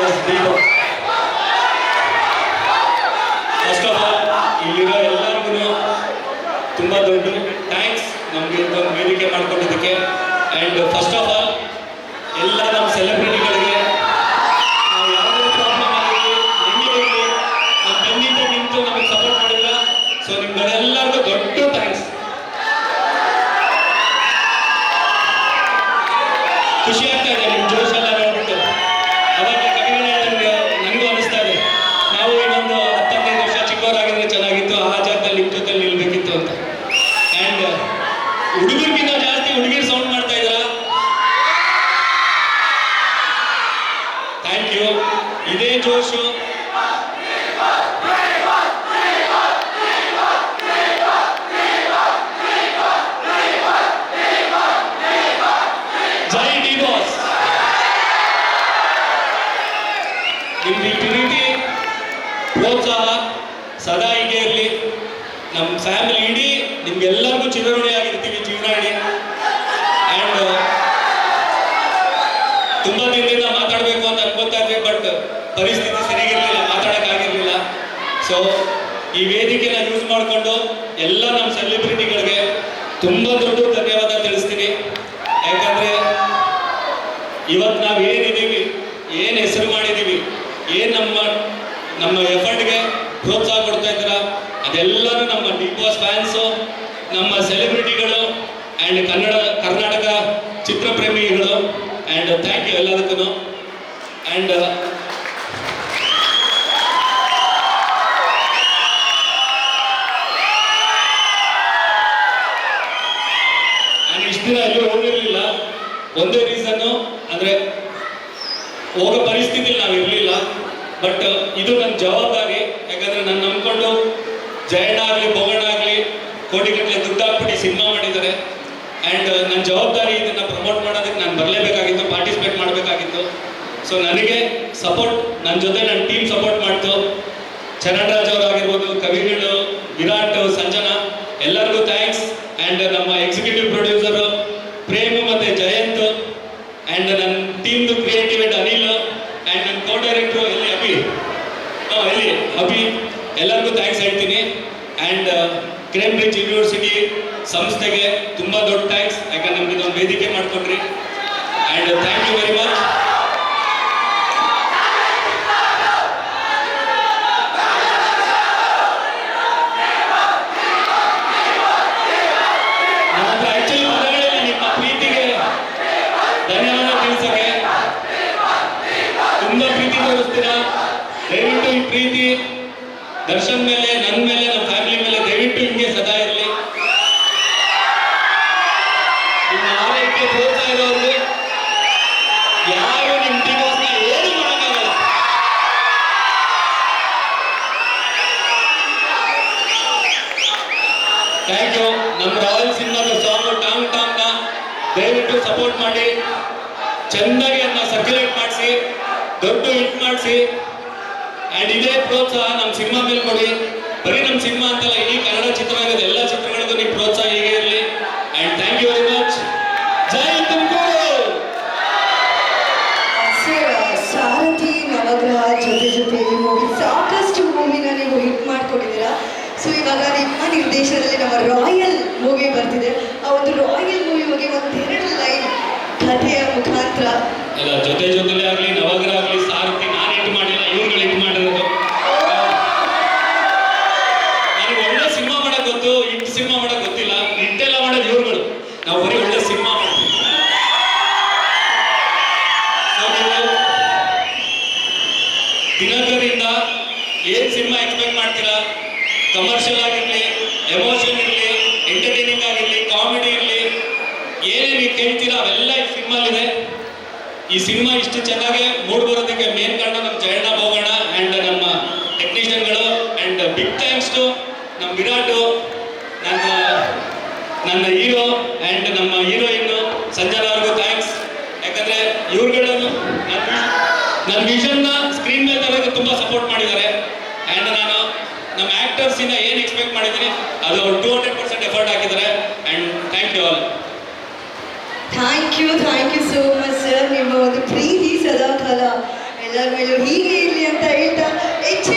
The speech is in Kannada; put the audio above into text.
ಜಸ್ಟ್ ಫಸ್ಟ್ ಆಫ್ ಆಲ್ ಇಲ್ಲಿರೋ ಎಲ್ಲರಿಗೂ ತುಂಬ ದೊಡ್ಡ ಥ್ಯಾಂಕ್ಸ್ ನಮಗೆ ಒಂದು ವೇದಿಕೆ ಮಾಡ್ಕೊಂಡಿದ್ದಕ್ಕೆ. ಆ್ಯಂಡ್ ಫಸ್ಟ್ ಆಫ್ ಆಲ್ ಎಲ್ಲ ನಮ್ಮ ಸೆಲೆಬ್ರಿಟಿ ಹತ್ತೊಂದೈದು ವರ್ಷ ಚಿಕ್ಕವರಾಗಿದ್ರೆ ಚೆನ್ನಾಗಿತ್ತು, ಆ ಜಾಗದಲ್ಲಿ ನಿಮ್ಮ ಜೊತೆಲಿ ನಿಲ್ಬೇಕಿತ್ತು ಅಂತ. ಆ್ಯಂಡ್ ಹುಡುಗರಿಗಿಂತ ಜಾಸ್ತಿ ಹುಡುಗಿರು ಸೌಂಡ್ ಮಾಡ್ತಾ ಇದ್ದೀರಾ? ಥ್ಯಾಂಕ್ ಯು ಇದೇ ಜೋಶು. ಜೈ ಡಿ ಬಾಸ್ ನಿಮ್ಮ ಈ ಪ್ರೀತಿ ಪ್ರೋತ್ಸಾಹ ಸದಾ ಹೀಗೆ ಇರಲಿ ನಮ್ಮ ಫ್ಯಾಮಿಲಿ ಇಡೀ ನಿಮ್ಗೆಲ್ಲರಿಗೂ ಚಿರಋಣಿ ಆಗಿರ್ತೀವಿ ಚಿರಋಣಿ ಅಂಡ್ ತುಂಬ ದಿನದಿಂದ ಮಾತಾಡಬೇಕು ಅಂತ ಅನ್ಕೋತಾ ಇದ್ವಿ ಬಟ್ ಪರಿಸ್ಥಿತಿ ಸರಿಗಿರಲಿಲ್ಲ, ಮಾತಾಡೋಕ್ಕಾಗಿರಲಿಲ್ಲ. ಸೊ ಈ ವೇದಿಕೆನ ಯೂಸ್ ಮಾಡಿಕೊಂಡು ಎಲ್ಲ ನಮ್ಮ ಸೆಲೆಬ್ರಿಟಿಗಳಿಗೆ ತುಂಬ ದೊಡ್ಡ ಧನ್ಯವಾದ ತಿಳಿಸ್ತೀನಿ. ಯಾಕಂದ್ರೆ ಇವತ್ತು ನಾವು ಏನಿದ್ದೀವಿ, ಏನು ಹೆಸರು ಮಾಡಿದ್ದೀವಿ, ಏನು ನಮ್ಮ ನಮ್ಮ ಎಫರ್ಟ್ಗೆ ಪ್ರೋತ್ಸಾಹ ಕೊಡ್ತಾ ಇದ್ದೀರಾ ಅದೆಲ್ಲರೂ ನಮ್ಮ ಬಿಗ್ ಬಾಸ್ ಫ್ಯಾನ್ಸು ನಮ್ಮ ಸೆಲೆಬ್ರಿಟಿಗಳು ಆ್ಯಂಡ್ ಕನ್ನಡ, ಕರ್ನಾಟಕ ಚಿತ್ರಪ್ರೇಮಿಗಳು ಆ್ಯಂಡ್ ಥ್ಯಾಂಕ್ ಯು ಎಲ್ಲದಕ್ಕೂ ಆ್ಯಂಡ್ ಇಷ್ಟು ದಿನ ಅಲ್ಲಿ ಹೋಗಿರಲಿಲ್ಲ. ಒಂದೇ ರೀಸನ್ನು ಅಂದರೆ ಹೋಗೋ ಪರಿಸ್ಥಿತಿಲಿ ನಾವು ಇರಲಿಲ್ಲ ಬಟ್ ಇದು ನನ್ನ ಜವಾಬ್ದಾರಿ. ಯಾಕಂದರೆ ನಾನು ನಂಬ್ಕೊಂಡು ಜಯಣ್ಣ ಆಗಲಿ ಬೋಗಣ್ಣ ಆಗಲಿ ಕೋಟಿಗಟ್ಟಲೆ ದುಡ್ಡು ಹಾಕ್ಬಿಟ್ಟು ಸಿನಿಮಾ ಮಾಡಿದ್ದಾರೆ. ಆ್ಯಂಡ್ ನನ್ನ ಜವಾಬ್ದಾರಿ ಇದನ್ನು ಪ್ರಮೋಟ್ ಮಾಡೋದಕ್ಕೆ ನಾನು ಬರಲೇಬೇಕಾಗಿತ್ತು ಪಾರ್ಟಿಸಿಪೇಟ್ ಮಾಡಬೇಕಾಗಿತ್ತು. ಸೊ ನನಗೆ ಸಪೋರ್ಟ್ ನನ್ನ ಜೊತೆ ನನ್ನ ಟೀಮ್ ಸಪೋರ್ಟ್ ಮಾಡ್ತು. ಚರಣರಾಜ್ ಅವರಾಗಿರ್ಬೋದು ಕವಿಗಳು ವಿರಾಟ್, ಸಂಜನಾ, ಎಲ್ಲರಿಗೂ ಥ್ಯಾಂಕ್ಸ್ ಆ್ಯಂಡ್ ನಮ್ಮ ಎಕ್ಸಿಕ್ಯೂಟಿವ್ ಪ್ರೊಡ್ಯೂಸರು ಪ್ರೇಮ್ ಮತ್ತು ಜಯಂತ್. ಆ್ಯಂಡ್ ನನ್ನ ಟೀಮ್ದು ಕ್ರಿಯೇಟಿವ್ ಆ್ಯಂಡ್ ಅನಿಲ್. ಆ್ಯಂಡ್ ನನ್ನ ಕೋ ಡೈರೆಕ್ಟ್ರು ಎಲ್ಲಿ? ಅಭಿ. ಎಲ್ಲಿ? ಅಭಿ. ಎಲ್ಲರಿಗೂ ಥ್ಯಾಂಕ್ಸ್ ಹೇಳ್ತೀನಿ. ಆ್ಯಂಡ್ ಕ್ರೇಂಬ್ರಿಡ್ಜ್ ಯೂನಿವರ್ಸಿಟಿ ಸಂಸ್ಥೆಗೆ ತುಂಬ ದೊಡ್ಡ ಥ್ಯಾಂಕ್ಸ್ ಯಾಕಂದ್ರೆ ನಮಗೆ ಇದೊಂದು ವೇದಿಕೆ ಮಾಡಿಕೊಟ್ರಿ and thank you very much ನನ್ನ ಹತ್ರ ಆಕ್ಚುಲಿ ಪದಗಳಿಲ್ಲ ನಿಮ್ಮ ಪ್ರೀತಿಗೆ ಧನ್ಯವಾದ ತಿಳಿಸಕ್ಕೆ ತುಂಬಾ ಪ್ರೀತಿ ತೋರಿಸ್ತೀರಾ ದಯವಿಟ್ಟು ಈ ಪ್ರೀತಿ ದರ್ಶನ್ ಮೇಲೆ ನನ್ನ ಮೇಲೆ ನಮ್ಮ ಫ್ಯಾಮಿಲಿ ಮೇಲೆ ದಯವಿಟ್ಟು ಹಿಂಗೆ ಸದಾ ಇರಲಿ. ನಿಮ್ಮ ಆರೋಗ್ಯ ಹೋಗ್ತಾ ಇರೋರು ಯಾರು ನಿಮ್ಮ ಡಿವೋರ್ಸ್ನ ಏನು ಮಾಡೋಕ್ಕಾಗಲ್ಲ. ಥ್ಯಾಂಕ್ ಯು ನಮ್ಮ ರಾಯಲ್ ಸಿನಿಮಾದ ಸಾಂಗ್ ಟಾಂಗ್ ಟಾಂಗ್ನ ದಯವಿಟ್ಟು ಸಪೋರ್ಟ್ ಮಾಡಿ. ಚೆನ್ನಾಗಿ ಅದನ್ನ ಸರ್ಕ್ಯುಲೇಟ್ ಮಾಡಿಸಿ, ದೊಡ್ಡ ಹಿಟ್ ಮಾಡಿಸಿ. ಆ್ಯಂಡ್ ಇದೇ ಪ್ರೋತ್ಸಾಹ ನಮ್ಮ ಸಿನಿಮಾ ಮೇಲೆ ಕೊಡಿ. ಬರೀ ನಮ್ಮ ಸಿನಿಮಾ ಅಂತಲ್ಲ ಇಡೀ ಕನ್ನಡ ಚಿತ್ರರಂಗದ ಎಲ್ಲ ಚಿತ್ರಗಳಿಗೂ ನಿಮ್ಮ ಪ್ರೋತ್ಸಾಹ ಹೀಗೆ ಇರಲಿ. And thank you very much Jai Tumakuru! Sir Sarathi Navagraha ಜೊತೆ ಜೊತೆ ಮೂವಿ ಸಾಕಷ್ಟು ಮೂವಿನ ನೀವು ಹಿಟ್ ಮಾಡ್ಕೊಂಡಿದ್ದೀರಾ. ಸೊ ಇವಾಗ ನಿಮ್ಮ ನಿರ್ದೇಶನದಲ್ಲಿ ನಮ್ಮ ರಾಯಲ್ ಮೂವಿ ಬರ್ತಿದೆ. ಆ ಒಂದು ರಾಯಲ್ ಮೂವಿ ಬಗ್ಗೆ ಒಂದೆರಡು ಲೈನ್ ಕಥೆಯ ಮುಖಾಂತರ. ಜೊತೆ ಜೊತೆಲೇ ಆಗಲಿ ನವಗ್ರಹ ಆಗಲಿ ಸಾರಥಿ ನಾನು ಹಿಟ್ ಮಾಡಿಲ್ಲ ಇವ್ರುಗಳು ಹಿಟ್ ಮಾಡಿರೋದು ನನಗೆ ಒಳ್ಳೆ ಸಿನಿಮಾ ಮಾಡಕ್ ಗೊತ್ತು ಹಿಟ್ ಸಿನಿಮಾ ಮಾಡಕ್ ಗೊತ್ತಿಲ್ಲ ಹಿಟ್ಟೆಲ್ಲ ಮಾಡೋದು ಇವ್ರುಗಳು ನಾವು ಬರೀ ಒಳ್ಳೆ ಸಿನಿಮಾ ಮಾಡ್ತೀವಿ So, ನೀವು ದಿನಕರಿಂದ ಏನ್ ಸಿನಿಮಾ ಎಕ್ಸ್ಪೆಕ್ಟ್ ಮಾಡ್ತೀರಾ ಕಮರ್ಷಿಯಲ್ ಆಗಿರಲಿ ಎಮೋಷನ್ ಇರಲಿ ಎಂಟರ್ಟೈನಿಂಗ್ ಆಗಿರಲಿ ಕಾಮಿಡಿ ಇರಲಿ ಏನೇ ನೀವು ಕೇಳ್ತೀರಾ ಅವೆಲ್ಲ ಈ ಸಿನಿಮಾಲಿದೆ. ಈ ಸಿನಿಮಾ ಇಷ್ಟು ಚೆನ್ನಾಗಿ ಮೂಡ್ ಬರೋದಕ್ಕೆ ಮೇನ್ ಕಾರಣ ನಮ್ಮ ಜಯಣ್ಣ ಬೋಗಣ್ಣ ಆ್ಯಂಡ್ ನಮ್ಮ ಟೆಕ್ನಿಷಿಯನ್ಗಳು ಆ್ಯಂಡ್ ಬಿಗ್ ಥ್ಯಾಂಕ್ಸ್ ಟು ನಮ್ಮ ವಿರಾಟು, ನನ್ನ ನನ್ನ ಹೀರೋ ಆ್ಯಂಡ್ ನಮ್ಮ ಹೀರೋಯಿನ್ನು ಸಂಜನಾ ಅವ್ರಿಗೂ ಥ್ಯಾಂಕ್ಸ್ ಯಾಕಂದರೆ ಇವ್ರುಗಳನ್ನು ನನ್ನ ನನ್ನ ವಿಷನ್ನ ಸ್ಕ್ರೀನ್ ಮೇಲೆ ತರೋದಕ್ಕೆ ತುಂಬ ಸಪೋರ್ಟ್ ಮಾಡಿದ್ದಾರೆ. ಆ್ಯಂಡ್ ನಾನು ಆಕ್ಟರ್ಸ್ ಇಂದ ಏನು ಎಕ್ಸ್ಪೆಕ್ಟ್ ಮಾಡಿದ್ರಿ ಅದು ಟೂ ಹಂಡ್ರೆಡ್ ಪರ್ಸೆಂಟ್ ಎಫರ್ಟ್ ಹಾಕಿದ್ದಾರೆ and thank you all thank you thank you so much sir ನಿಮ್ಮ ಒಂದು ಪ್ರೀತಿ ಸದಾ ಕಾಲ ಎಲ್ಲರ ಮೇಲೂ ಹೀಗೆ ಇರಲಿ ಅಂತ ಹೇಳ್ತಾ ಹೆಚ್ಚು